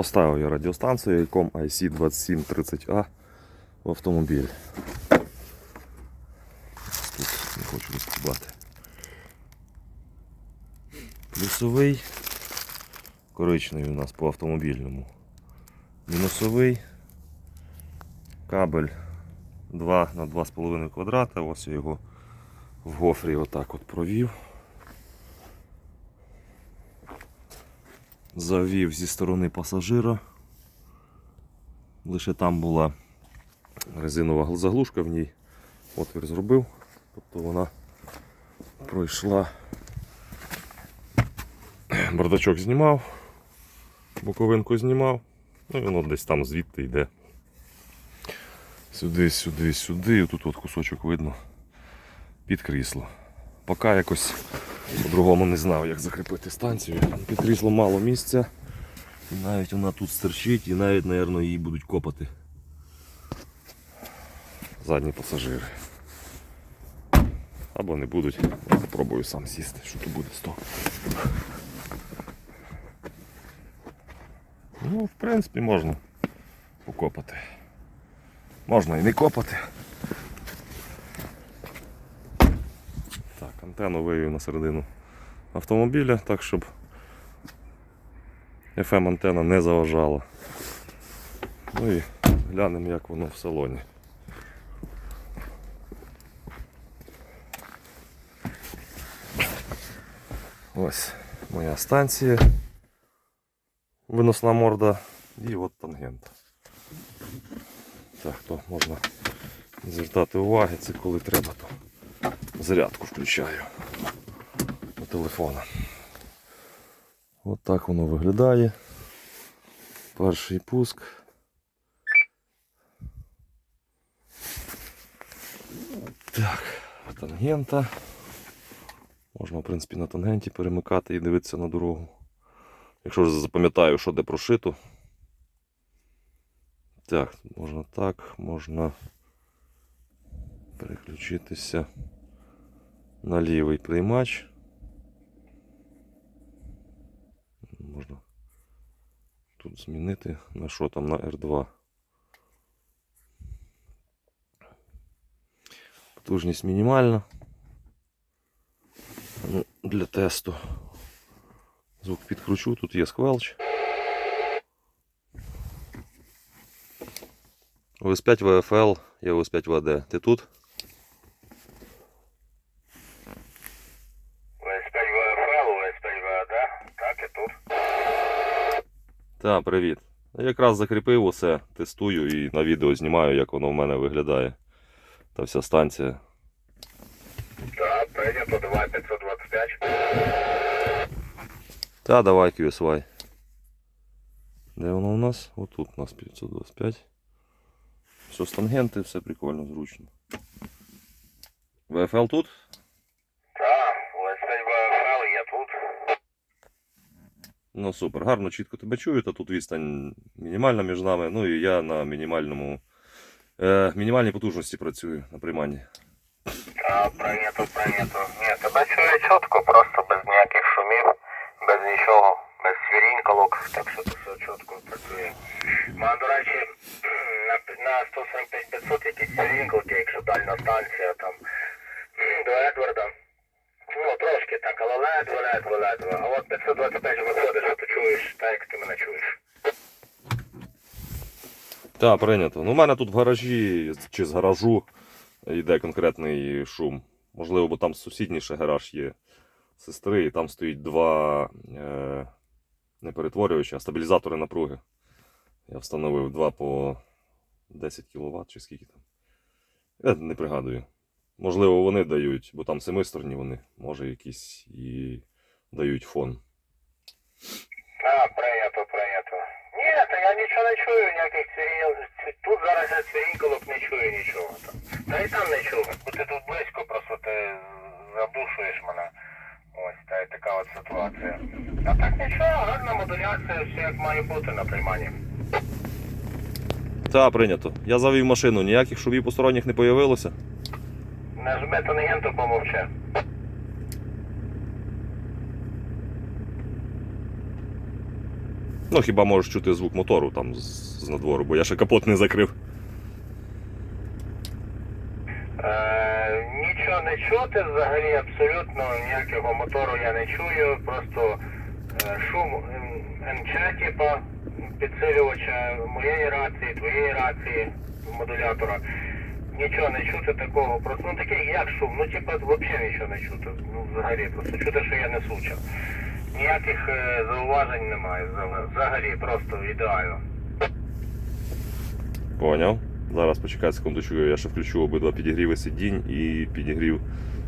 Поставив я радіостанцію ICOM IC2730A в автомобіль. Тут не хочу розкубати. Плюсовий. Коричневий у нас по автомобільному. Мінусовий. Кабель 2 на 2,5 квадрата. Ось я його в гофрі отак от провів. Завів зі сторони пасажира. Лише там була резинова заглушка в ній. Отвір зробив. Тобто вона пройшла. Бардачок знімав, боковинку знімав, ну і воно десь там звідти йде. Сюди, сюди, сюди, і тут от кусочок видно під крісло. Поки якось по-другому не знав, як закріпити станцію. Під кріслом мало місця. І навіть вона тут стерчить і навіть, мабуть, її будуть копати. Задні пасажири. Або не будуть. Я Попробую сам сісти, що тут буде з того. Ну, в принципі, можна покопати. Можна і не копати. Так, антенну вивів на середину автомобіля, так щоб FM антенна не заважала. Ну і глянемо, як воно в салоні. Ось моя станція. Виносна морда і от тангент. Так, то можна звертати уваги, це коли треба, то зарядку включаю на телефона. От так воно виглядає. Перший пуск. Так, тангента. Можна, в принципі, на тангенті перемикати і дивитися на дорогу. Якщо ж запам'ятаю, що де прошито. Так, можна так, можна переключитися на лівий приймач. Можна тут змінити на що там на R2. Потужність мінімальна. Ну, для тесту. Звук підкручу, тут є сквелч. ОС5 VFL, є ОС5 VD. Ти тут? ВС5 ВФЛ, ВС5 ВАД, так і тут. Так, привіт. Якраз закріпив усе, тестую і на відео знімаю, як воно в мене виглядає. Та вся станція. Так, прийнято 2525. Та давай QSY. Де воно у нас? Отут у нас 525. Все з тангенти, все прикольно, зручно. VFL тут? Так, ВС5 ВФЛ є тут. Ну супер, гарно, чітко тебе чую, та тут відстань мінімальна між нами. Ну і я на мінімальному е, мінімальній потужності працюю на прийманні. Так, прийнято, прийнято. Ні, тебе чую чітко, просто без ніяких шумів, без нічого, без свірінькалок, так що тут все чітко працює. Ма, до речі, на, на 145 500 якісь свірінкалки, якщо дальня станція там до Едварда. Ну, трошки так, але ледве, ледве, ледве. А от 525 виходить, що ти чуєш, так як ти мене чуєш. Так, прийнято. Ну, у мене тут в гаражі чи з гаражу йде конкретний шум. Можливо, бо там сусідніший гараж є сестри, і там стоїть два е, не перетворювачі, а стабілізатори напруги. Я встановив два по 10 кВт чи скільки там. Я не пригадую. Можливо, вони дають, бо там семисторні вони, може якісь і дають фон. Прийнято, прийнято. Ні, та я нічого не чую, ніяких цвірінь. Тут зараз я цвірінькалок не чую нічого. Та і там не чую. Бо ти тут близько, просто ти задушуєш мене. Ось та й така от ситуація. А так нічого, гарна модуляція, все як має бути на прийманні. Так, прийнято. Я завів машину, ніяких шумів посторонніх не появилося. Нажми тангенту, помовчи. Ну, хіба можеш чути звук мотору там з, надвору, бо я ще капот не закрив. Е, нічого не чути, взагалі абсолютно ніякого мотору я не чую, просто е, шум м, НЧ, типа підсилювача моєї рації, твоєї рації, модулятора. Нічого не чути такого, просто ну такий як шум, ну типа взагалі нічого не чути. Ну взагалі, просто чути, що я не сучав. Ніяких е, зауважень немає взагалі- взагалі, просто ідеально. Поняв. Зараз почекай секундочку, я ще включу обидва підігріви сидінь і підігрів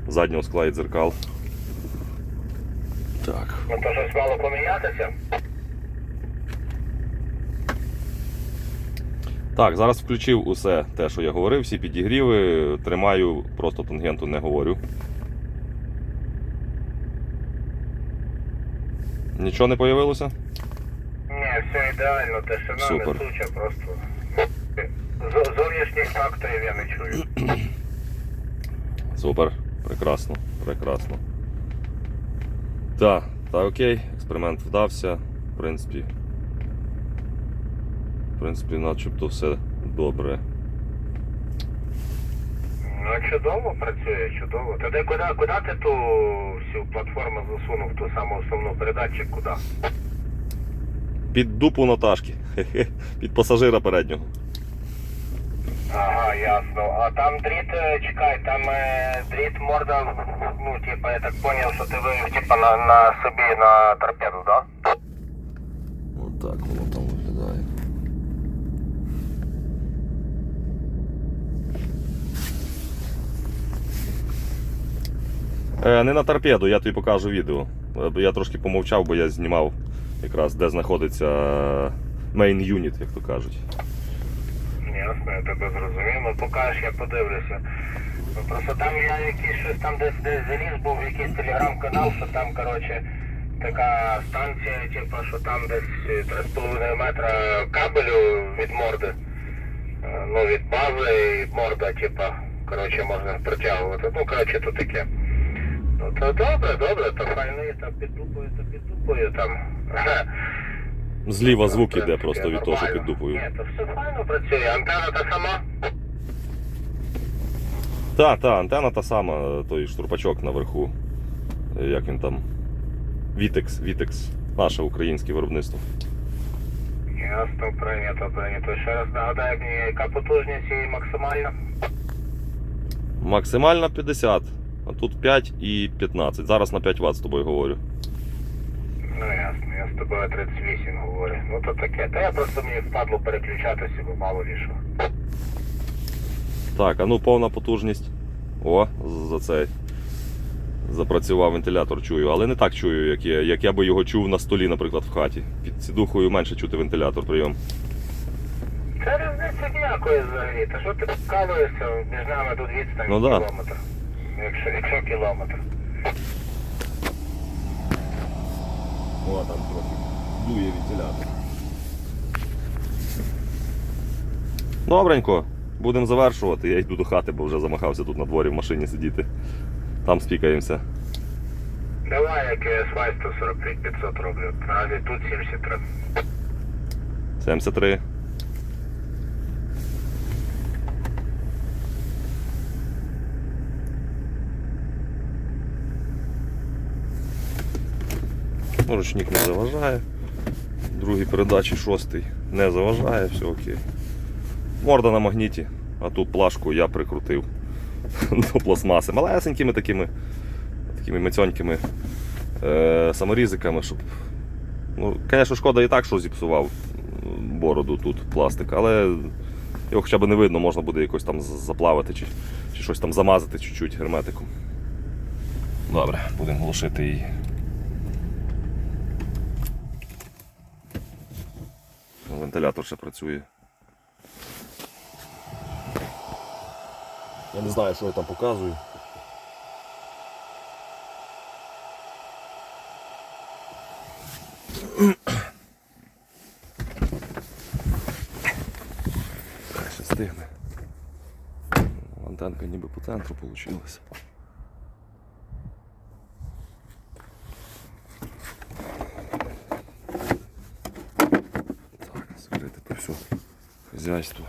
заднього скла і дзеркал. Так. Ну то щось мало помінятися. Так, зараз включив усе те, що я говорив, всі підігріви. Тримаю, просто тангенту не говорю. Нічого не появилося? Ні, все ідеально, тишина Супер. несуча, просто. З- Зовнішніх факторів я не чую. Супер, прекрасно, прекрасно. Так, та окей, експеримент вдався. В принципі. В принципі, начебто все добре. Ну чудово працює, чудово. Тоді куди, куди ти ту всю платформу засунув, ту саму основну передатчик куди? Під дупу Наташки. Хе-хе, Під пасажира переднього. Ага, ясно. А там дріт, е, чекай, там е, дріт морда, ну, типа, я так поняв, що ти вивів, типа, на, на собі на торпеду, да? Отак воно там виглядає. Е, не на торпеду, я тобі покажу відео. Е, Я трошки помовчав, бо я знімав якраз де знаходиться main unit, як то кажуть. Ясно, я тебе зрозумів. Ну покажеш, я подивлюся. Ну просто там я якийсь щось там десь десь заліз був, якийсь телеграм-канал, що там, коротше, така станція, типу, що там десь е, 3,5 метра кабелю від морди. Е, Ну, від бази і морда, типа, коротше, можна протягувати. Ну, коротше, то таке. Ну, то добре, добре, то файно, і там під дупою, то під дупою там. Зліва звук іде просто від того, що під дупою. Ні, то все файно працює. Антенна та сама. Та, та, антенна та сама, той штурпачок наверху. Е, Як він там? Вітекс, Вітекс. Наше українське виробництво. Ясно, прийнято, прийнято. Ще раз нагадаю мені, яка потужність і максимальна. Максимальна 50, а тут 5 і 15. Зараз на 5 Вт з тобою говорю. Ну ясно, я з тобою 38 говорю. Ну то таке. Та я просто мені впадло переключатися, бо мало лі. Так, а ну повна потужність. О, за цей. Запрацював вентилятор, чую, але не так чую, як я, як я би його чув на столі, наприклад, в хаті. Під сідухою менше чути вентилятор прийом. Це різниця ніякої взагалі. Та що ти вкалуєшся, між нами тут відстань Ну да. Якщо, якщо кілометр. О, там трохи дує вентилятор. Добренько, будемо завершувати. Я йду до хати, бо вже замахався тут на дворі в машині сидіти. Там спікаємося. Давай, як я свай 145 500 роблю. Наразі тут 73. 73. Ручник не заважає. Другій передачі шостий не заважає, все окей. Морда на магніті, а тут плашку я прикрутив до пластмаси. Малесенькими такими, такими мецьонькими е, саморізиками, щоб Ну, звісно, шкода і так, що зіпсував бороду тут пластик, але його хоча б не видно, можна буде якось там заплавити чи, чи щось там замазати чуть-чуть герметиком. Добре, будемо глушити її. Вентилятор ще працює. Я не знаю, що я там показую. Ще стигне. Антенка ніби по центру вийшла. Все. Хазяйство.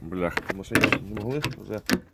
Бляха, машині не могли вже